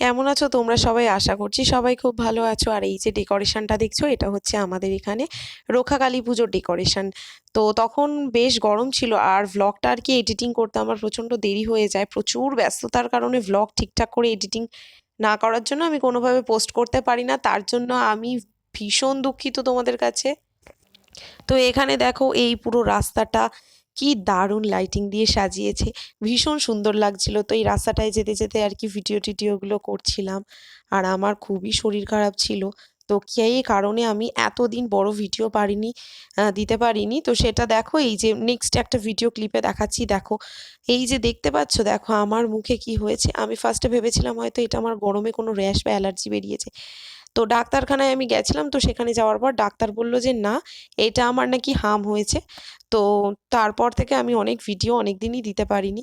কেমন আছো? তোমরা সবাই আশা করছি সবাই খুব ভালো আছো। আর এই যে ডেকোরেশনটা দেখছ, এটা হচ্ছে আমাদের এখানে রক্ষা কালী পুজোর ডেকোরেশন। তো তখন বেশ গরম ছিল আর ভ্লগটা আর কি এডিটিং করতে আমার প্রচণ্ড দেরি হয়ে যায়। প্রচুর ব্যস্ততার কারণে ভ্লগ ঠিকঠাক করে এডিটিং না করার জন্য আমি কোনোভাবে পোস্ট করতে পারি না। তার জন্য আমি ভীষণ দুঃখিত তোমাদের কাছে। তো এখানে দেখো, এই পুরো রাস্তাটা কি দারুণ লাইটিং দিয়ে সাজিয়েছে। ভীষণ সুন্দর লাগছিল। তো এই রাস্তাটায় যেতে যেতে আর কি ভিডিও টিডিওগুলো করছিলাম। আর আমার খুবই শরীর খারাপ ছিল। তো এই কারণে আমি এতদিন বড় ভিডিও পারিনি দিতে পারিনি। তো সেটা দেখো, এই যে নেক্সট একটা ভিডিও ক্লিপে দেখাচ্ছি, দেখো। এই যে দেখতে পাচ্ছ, দেখো আমার মুখে কি হয়েছে? আমি ফার্স্টে ভেবেছিলাম হয়তো এটা আমার গরমে কোনো র্যাশ বা অ্যালার্জি বেরিয়েছে। তো ডাক্তারখানায় আমি গেছিলাম, তো সেখানে যাওয়ার পর ডাক্তার বলল যে, না, এটা আমার নাকি হাম হয়েছে। তো তারপর থেকে আমি অনেক ভিডিও অনেক দিনই দিতে পারিনি।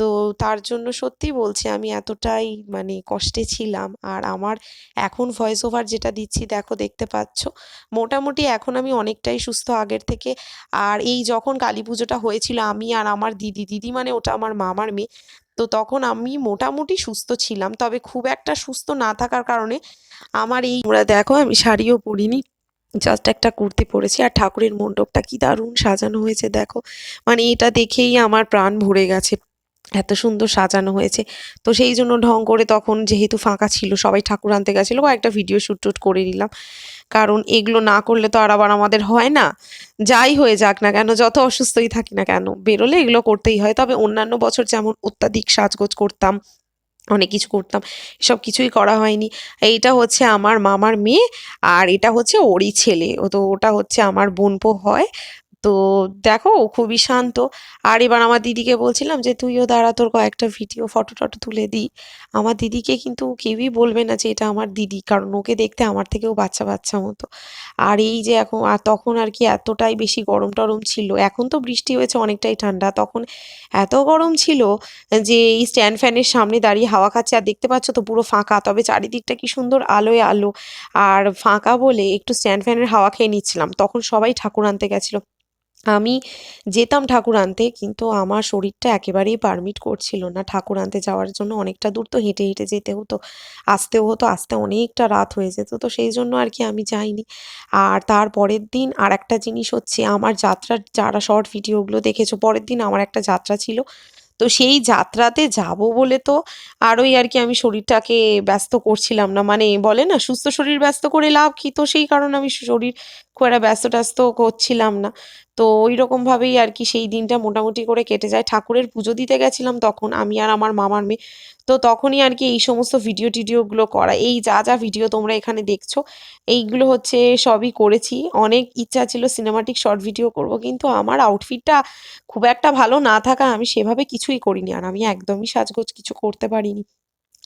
তো তার জন্য সত্যি বলছি, আমি এতটাই মানে কষ্টে ছিলাম। আর আমার এখন ভয়েস ওভার যেটা দিচ্ছি, দেখো, দেখতে পাচ্ছ। মোটামুটি এখন আমি অনেকটাই সুস্থ আগের থেকে। আর এই যখন কালী পুজোটা হয়েছিল, আমি আর আমার দিদি দিদি মানে ওটা আমার মামার মেয়ে তো তখন আমি মোটামুটি সুস্থ ছিলাম। তবে খুব একটা সুস্থ না থাকার কারণে আমার এই তোমরা দেখো, আমি শাড়িও পরিনি জাস্ট একটা কুর্তি পরেছি। আর ঠাকুরের মণ্ডপটা কি দারুণ সাজানো হয়েছে, দেখো। মানে এটা দেখেই আমার প্রাণ ভরে গেছে, এত সুন্দর সাজানো হয়েছে। তো সেই জন্য ঢং করে তখন যেহেতু ফাঁকা ছিল, সবাই ঠাকুর আনতে গেছিল, কয়েকটা ভিডিও শ্যুট টুট করে নিলাম। কারণ এগুলো না করলে তো আর আবার আমাদের হয় না। যাই হয়ে যাক না কেন, যত অসুস্থই থাকি না কেন, বেরোলে এগুলো করতেই হয়। তবে অন্যান্য বছর যেমন অত্যাধিক সাজগোজ করতাম, অনেক কিছু করতাম সব কিছুই করা হয়নি। এইটা হচ্ছে আমার মামার মেয়ে আর এটা হচ্ছে ওরই ছেলে। ও তো ওটা হচ্ছে আমার বোনপো হয়। তো দেখো খুবই শান্ত। আর এবার আমার দিদিকে বলছিলাম যে, তুইও দাঁড়া, তোর কয়েকটা ভিডিও ফটো টটো তুলে দিই আমার দিদিকে কিন্তু কেউই বলবে না যে, এটা আমার দিদি। কারণ ওকে দেখতে আমার থেকেও বাচ্চা বাচ্চা মতো। আর এই যে এখন, আর তখন আর কি এতটাই বেশি গরম টরম ছিল। এখন তো বৃষ্টি হয়েছে অনেকটাই ঠান্ডা। তখন এত গরম ছিল যে, এই স্ট্যান্ড ফ্যানের সামনে দাঁড়িয়ে হাওয়া খাচ্ছে। আর দেখতে পাচ্ছ তো পুরো ফাঁকা। তবে চারিদিকটা কি সুন্দর আলোয় আলো। আর ফাঁকা বলে একটু স্ট্যান্ড ফ্যানের হাওয়া খেয়ে নিচ্ছিলাম। তখন সবাই ঠাকুর আনতে গেছিল। আমি যেতাম ঠাকুর আনতে, কিন্তু আমার শরীরটা একেবারেই পারমিট করছিল না। ঠাকুর আনতে যাওয়ার জন্য অনেকটা দূর তো হেঁটে হেঁটে যেতে হতো আসতেও হতো, আসতে অনেকটা রাত হয়ে যেত, তো সেই জন্য আর কি আমি যাইনি। আর তার পরের দিন আর একটা জিনিস হচ্ছে, আমার যাত্রার যারা শর্ট ভিডিওগুলো দেখেছ, পরের দিন আমার একটা যাত্রা ছিল। তো সেই যাত্রাতে যাব বলে তো আরোই আর কি আমি শরীরটাকে ব্যস্ত করছিলাম না। মানে বলে না, সুস্থ শরীর ব্যস্ত করে লাভ কি? তো সেই কারণে আমি শরীর খুব একটা ব্যস্ত ট্যস্ত করছিলাম না। তো ওই রকমভাবেই আর কি সেই দিনটা মোটামুটি করে কেটে যায়। ঠাকুরের পুজো দিতে গেছিলাম তখন আমি আর আমার মামার মেয়ে। তো তখনই আর কি এই সমস্ত ভিডিও টিডিওগুলো করা। এই যা যা ভিডিও তোমরা এখানে দেখছ, এইগুলো হচ্ছে সবই করেছি। অনেক ইচ্ছা ছিল সিনেমাটিক শর্ট ভিডিও করব, কিন্তু আমার আউটফিটটা খুব একটা ভালো না থাকা আমি সেভাবে কিছুই করিনি আর আমি একদমই সাজগোজ কিছু করতে পারিনি।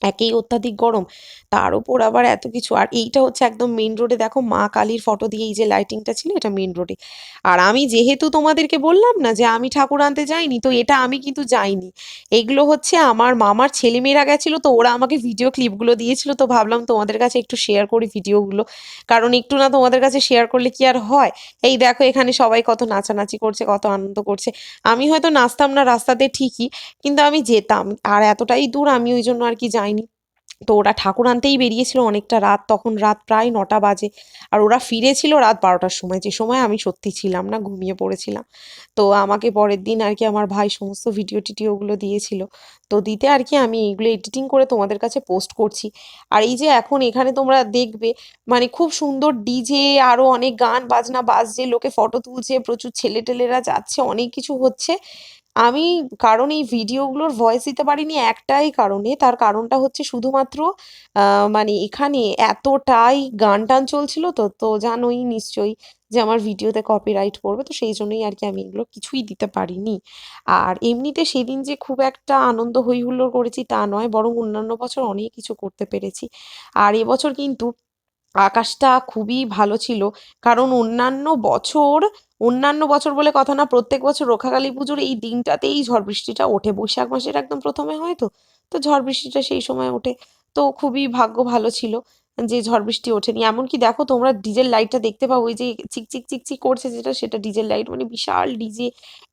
একেই অত্যাধিক গরম। তার উপর আবার এত কিছু। আর এইটা হচ্ছে একদম মেন রোডে দেখো মা কালীর ফটো দিয়ে এই যে লাইটিংটা ছিল, এটা মেন রোডে আর আমি যেহেতু তোমাদেরকে বললাম না যে আমি ঠাকুর আনতে যাইনি, তো এটা আমি কিন্তু যাইনি। এগুলো হচ্ছে আমার মামার ছেলেমেয়েরা গেছিল, তো ওরা আমাকে ভিডিও ক্লিপগুলো দিয়েছিল, তো ভাবলাম তোমাদের কাছে একটু শেয়ার করি ভিডিওগুলো কারণ একটু না তোমাদের কাছে শেয়ার করলে কি আর হয়? এই দেখো এখানে সবাই কত নাচানাচি করছে, কত আনন্দ করছে। আমি হয়তো নাচতাম না রাস্তাতে ঠিকই, কিন্তু আমি যেতাম। আর এতটাই দূর আমি ওই জন্য আর কি যাইনি। তো ওরা ঠাকুর আনতেই বেরিয়েছিল অনেকটা রাত, তখন রাত প্রায় নটা বাজে। আর ওরা ফিরেছিল রাত বারোটার সময়, যে সময় আমি সত্যি ছিলাম না, ঘুমিয়ে পড়েছিলাম। তো আমাকে পরের দিন আর কি আমার ভাই সমস্ত ভিডিও টিডিওগুলো দিয়েছিল। তো দিতে আর কি আমি এইগুলো এডিটিং করে তোমাদের কাছে পোস্ট করছি। আর এই যে এখন এখানে তোমরা দেখবে মানে খুব সুন্দর ডিজে আরও অনেক গান, বাজনা, বাজছে, লোকে ফটো তুলছে, প্রচুর ছেলেটেলেরা যাচ্ছে, অনেক কিছু হচ্ছে। আমি কারণ এই ভিডিওগুলোর ভয়েস দিতে পারিনি একটাই কারণে, তার কারণটা হচ্ছে শুধুমাত্র মানে এখানে এতটাই গান টান চলছিল তো তো জানোই নিশ্চয়ই যে আমার ভিডিওতে কপিরাইট পড়বে, তো সেই জন্যই আর কি আমি এগুলো কিছুই দিতে পারিনি। আর এমনিতে সেদিন যে খুব একটা আনন্দ হই হুল্লোড় করেছি তা নয়, বরং অন্যান্য বছর অনেক কিছু করতে পেরেছি। আর এবছর কিন্তু আকাশটা খুবই ভালো ছিল, কারণ অন্যান্য বছর অন্যান্য বছর বলে কথা না, প্রত্যেক বছর রক্ষাকালী পুজোর এই দিনটাতেই ঝড় বৃষ্টিটা ওঠে। বৈশাখ মাসের একদম প্রথমে হয় তো তো ঝড় বৃষ্টিটা সেই সময় ওঠে। তো খুবই ভাগ্য ভালো ছিল যে ঝড় বৃষ্টি ওঠেনি। এমনকি দেখো তোমরা ডিজেল লাইটটা দেখতে পাবো ওই যে চিকচিক চিকচিক করছে যেটা, সেটা ডিজেল লাইট মানে বিশাল ডিজে,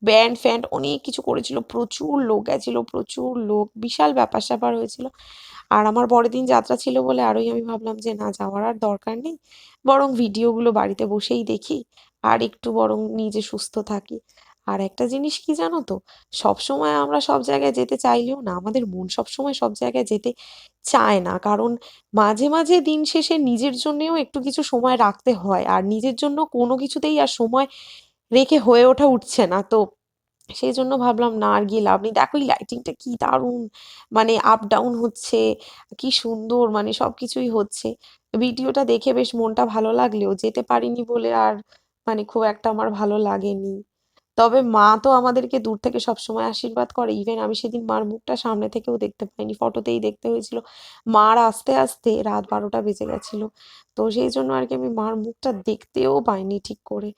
ব্যান্ড ফ্যান্ড অনেক কিছু করেছিল। প্রচুর লোক গেছিল, প্রচুর লোক, বিশাল ব্যাপার স্যাপার হয়েছিল। আর আমার পরের দিন যাত্রা ছিল বলে আরোই আমি ভাবলাম যে না, যাওয়ার আর দরকার নেই। বরং ভিডিওগুলো বাড়িতে বসেই দেখি আর একটু বরং নিজে সুস্থ থাকি। আর একটা জিনিস কি জানো তো? সবসময় আমরা সব জায়গায় যেতে চাইলেও না, আমাদের মন সবসময় সব জায়গায় যেতে চায় না। কারণ মাঝে মাঝে দিন শেষে নিজের জন্যেও একটু কিছু সময় রাখতে হয়। আর নিজের জন্য কোনো কিছুতেই আর সময় রেখে হয়ে ওঠা উঠছে না। তো সেই জন্য ভাবলাম, না, আর গিয়ে লাভ নেই। দেখো, এই লাইটিংটা কি দারুণ! মানে আপ ডাউন হচ্ছে, কি সুন্দর! মানে সব কিছুই হচ্ছে। ভিডিওটা দেখে বেশ মনটা ভালো লাগলেও, যেতে পারিনি বলে আর মানে খুব একটা আমার ভালো লাগেনি। তবে মা তো আমাদেরকে দূর থেকে সবসময় আশীর্বাদ করে। ইভেন আমি সেদিন মার মুখটা সামনে থেকেও দেখতে পাইনি, ফটোতেই দেখতে হয়েছিল। মার আস্তে আস্তে রাত বারোটা বেজে গেছিল। তো সেই জন্য আর কি আমি মার মুখটা দেখতেও পাইনি ঠিক করে।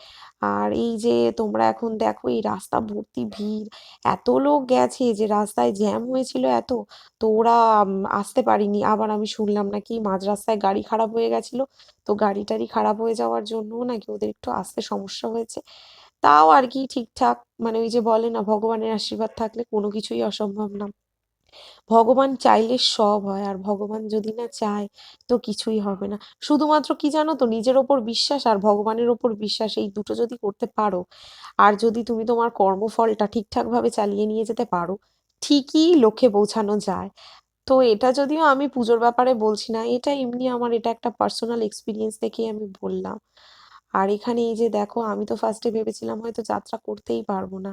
আর এই যে তোমরা এখন দেখো এই রাস্তা ভর্তি ভিড়, এত লোক গেছে যে রাস্তায় জ্যাম হয়েছিল এত, তো ওরা আসতে পারিনি। আবার আমি শুনলাম নাকি মাঝ রাস্তায় গাড়ি খারাপ হয়ে গেছিল, তো গাড়ি টাড়ি খারাপ হয়ে যাওয়ার জন্যও নাকি ওদের একটু আসতে সমস্যা হয়েছে। তাও আর কি ঠিকঠাক। মানে ওই যে বলে না, ভগবানের আশীর্বাদ থাকলে কোনো কিছুই অসম্ভব না। ভগবান চাইলে সব হয়, আর ভগবান যদি না চায় তো কিছুই হবে না। শুধুমাত্র কি জানো তো, নিজের ওপর বিশ্বাস আর ভগবানের ওপর বিশ্বাস, এই দুটো যদি করতে পারো, আর যদি তুমি তোমার কর্মফলটা ঠিকঠাকভাবে চালিয়ে নিয়ে যেতে পারো, ঠিকই লক্ষ্যে পৌঁছানো যায়। তো এটা যদিও আমি পুজোর ব্যাপারে বলছি না, এটা এমনি আমার, এটা একটা পার্সোনাল এক্সপিরিয়েন্স থেকেই আমি বললাম। আর এখানে এই যে দেখো, আমি তো ফার্স্টে ভেবেছিলাম হয়তো যাত্রা করতেই পারব না।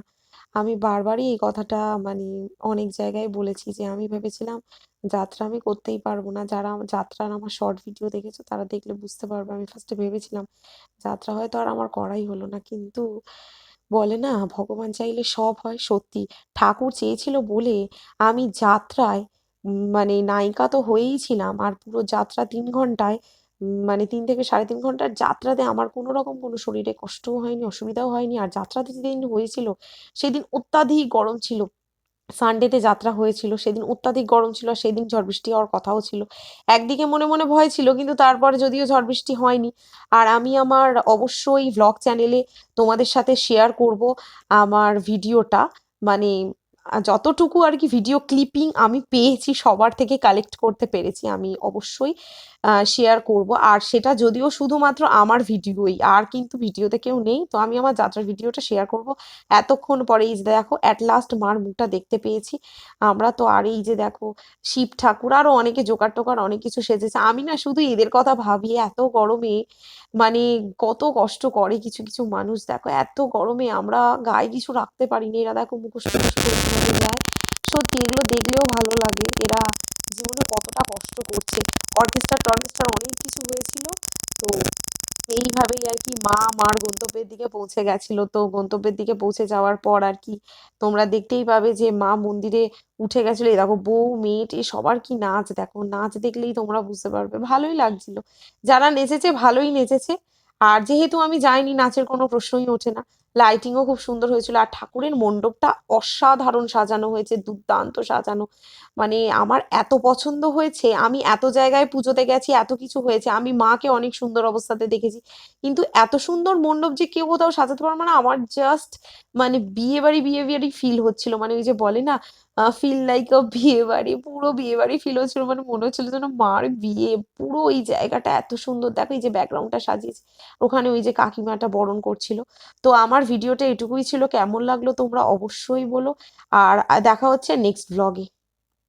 আমি বারবারই এই কথাটা মানে অনেক জায়গায় বলেছি যে, আমি ভেবেছিলাম যাত্রা আমি করতেই পারব না। যারা যাত্রার আমার শর্ট ভিডিও দেখেছ, তারা দেখলে বুঝতে পারবে আমি ফার্স্টে ভেবেছিলাম যাত্রা হয়তো আর আমার করাই হলো না। কিন্তু বলে না, ভগবান চাইলে সব হয় সত্যি। ঠাকুর চেয়েছিল বলে আমি যাত্রায় মানে নায়িকা তো হয়েই ছিলাম। আর পুরো যাত্রা তিন ঘন্টায় মানে তিন থেকে সাড়ে তিন ঘণ্টার যাত্রাতে আমার কোনো রকম কোনো শরীরে কষ্টও হয়নি, অসুবিধাও হয়নি। আর যাত্রাতে যেদিন হয়েছিল, সেদিন অত্যাধিক গরম ছিল। সানডেতে যাত্রা হয়েছিল, সেদিন অত্যাধিক গরম ছিল আর সেদিন ঝড় বৃষ্টি হওয়ার কথাও ছিল। একদিকে মনে মনে ভয় ছিল, কিন্তু তারপরে যদিও ঝড় বৃষ্টি হয়নি। আর আমি আমার অবশ্যই ভ্লগ চ্যানেলে তোমাদের সাথে শেয়ার করব আমার ভিডিওটা মানে যতটুকু আর কি ভিডিও ক্লিপিং আমি পেয়েছি, সবার থেকে কালেক্ট করতে পেরেছি। আমি অবশ্যই শেয়ার করব। আর সেটা যদিও শুধুমাত্র আমার ভিডিওই, আর কিন্তু ভিডিওতে কেউ নেই, তো আমি আমার যাত্রার ভিডিওটা শেয়ার করব। এতক্ষণ পরে এই যে দেখো অ্যাট লাস্ট মার মুখটা দেখতে পেয়েছি। আমরা তো আর এই যে দেখো, শিব ঠাকুর, আরও অনেকে জোগাড় টোকার অনেক কিছু সেজেছে। আমি না শুধু এদের কথা ভাবি, এত গরমে মানে কত কষ্ট করে কিছু কিছু মানুষ। দেখো, এত গরমে আমরা গায়ে কিছু রাখতে পারিনি। এরা দেখো মুখোশ যায়। সত্যি এগুলো দেখলেও ভালো লাগে। কতটা কষ্ট করছে। অর্কেস্ট্রা টর্কেস্ট্রা অনেক কিছু হয়েছিল। তো এইভাবেই আর কি মা মার গন্তব্যের দিকে পৌঁছে গেছিল। তো গন্তব্যের দিকে পৌঁছে যাওয়ার পর আর কি তোমরা দেখতেই পাবে যে মা মন্দিরে উঠে গেছিল। দেখো বউ মেয়ে সবার কি নাচ দেখো। নাচ দেখলেই তোমরা বুঝতে পারবে। ভালোই লাগছিল। যারা নেচেছে ভালোই নেচেছে। আর যেহেতু আমি যাইনি, নাচের কোনো প্রশ্নই ওঠে না। লাইটিংও খুব সুন্দর হয়েছিল। আর ঠাকুরের মণ্ডপটা অসাধারণ সাজানো হয়েছে, দুর্দান্ত সাজানো। মানে আমার এত পছন্দ হয়েছে, আমি এত জায়গায় পুজোতে গেছি, এত কিছু হয়েছে, আমি মাকে অনেক সুন্দর অবস্থাতে দেখেছি। কিন্তু এত সুন্দর মণ্ডপ যে কেউ কোথাও সাজাতে পারবে না, আমার জাস্ট মানে বিয়ে বাড়ি বিয়ে বাড়ি ফিল হচ্ছিল। মানে ওই যে বলে না ফিল লাইক আ বিয়ে বাড়ি, পুরো বিয়ে বাড়ি ফিল হচ্ছিল মানে মনে হচ্ছিল যেন মার বিয়ে, পুরো ওই জায়গাটা এত সুন্দর। দেখো এই যে ব্যাকগ্রাউন্ডটা সাজিয়েছে, ওখানে ওই যে কাকিমাটা বরণ করছিল। তো আমার ভিডিওটা এটুকুই ছিল, কেমন লাগল তোমরা অবশ্যই বলো। আর দেখা হচ্ছে নেক্সট ব্লগে